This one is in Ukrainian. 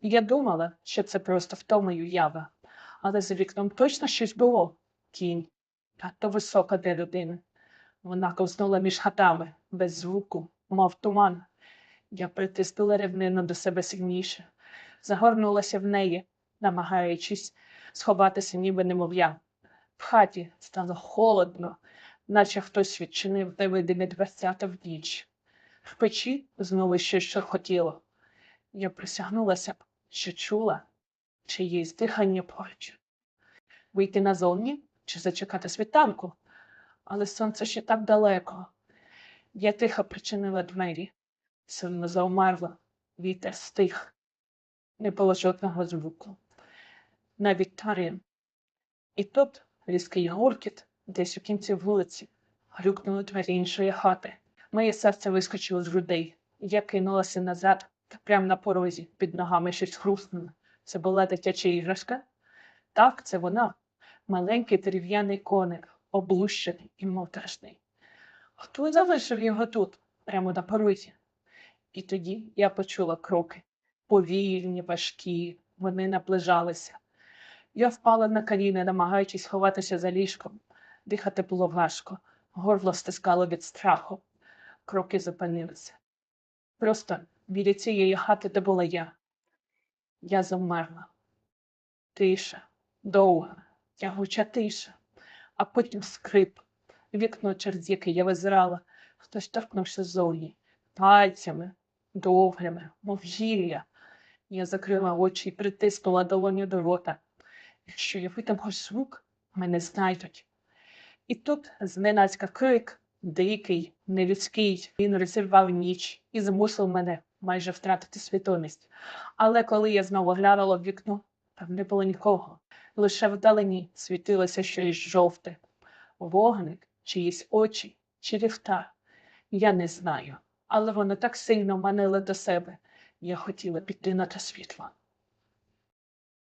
Я думала, що це просто втома й уява, але за вікном точно щось було. Кінь. Надто висока для людини. Вона ковзнула між хатами, без звуку, мов туман. Я притиснула рівнину до себе сильніше, загорнулася в неї, намагаючись сховатися, ніби немовля. В хаті стало холодно, наче хтось відчинив невидимі дверцята в ніч. В печі знову щось шурхотіло. Я присягнулася б, що чула чиєсь дихання поруч. Вийти назовні чи зачекати світанку, але сонце ще так далеко. Я тихо причинила двері, сильно заумерла, вітер стих, не було жодного звуку, навіть тарин. І тут різкий гуркіт десь у кінці вулиці грюкнули двері іншої хати. Моє серце вискочило з грудей. Я кинулася назад, прямо на порозі, під ногами щось хрустнуло. Це була дитяча іграшка? Так, це вона. Маленький дерев'яний коник, облущений і моторошний. Хто залишив його тут, прямо на порозі? І тоді я почула кроки. Повільні, важкі, вони наближалися. Я впала на коліна, намагаючись ховатися за ліжком. Дихати було важко, горло стискало від страху. Кроки зупинилися. Просто біля цієї хати, де була я. Я завмерла. Тиша, довга, тягуча тиша, а потім скрип, вікно, через яке я визирала, хтось торкнувся ззовні, пальцями, довгими, мов гілля. Я закрила очі і притиснула долоню до рота. Якщо я видам звук, мене знайдуть. І тут зненацька крик, дикий, нелюдський, він розірвав ніч і змусив мене майже втратити свідомість. Але коли я знову глянула в вікно, там не було нікого. Лише вдалині світилося щось жовте. Вогник, чиїсь очі, чи ліфта. Я не знаю, але воно так сильно манило до себе. Я хотіла піти на те світло.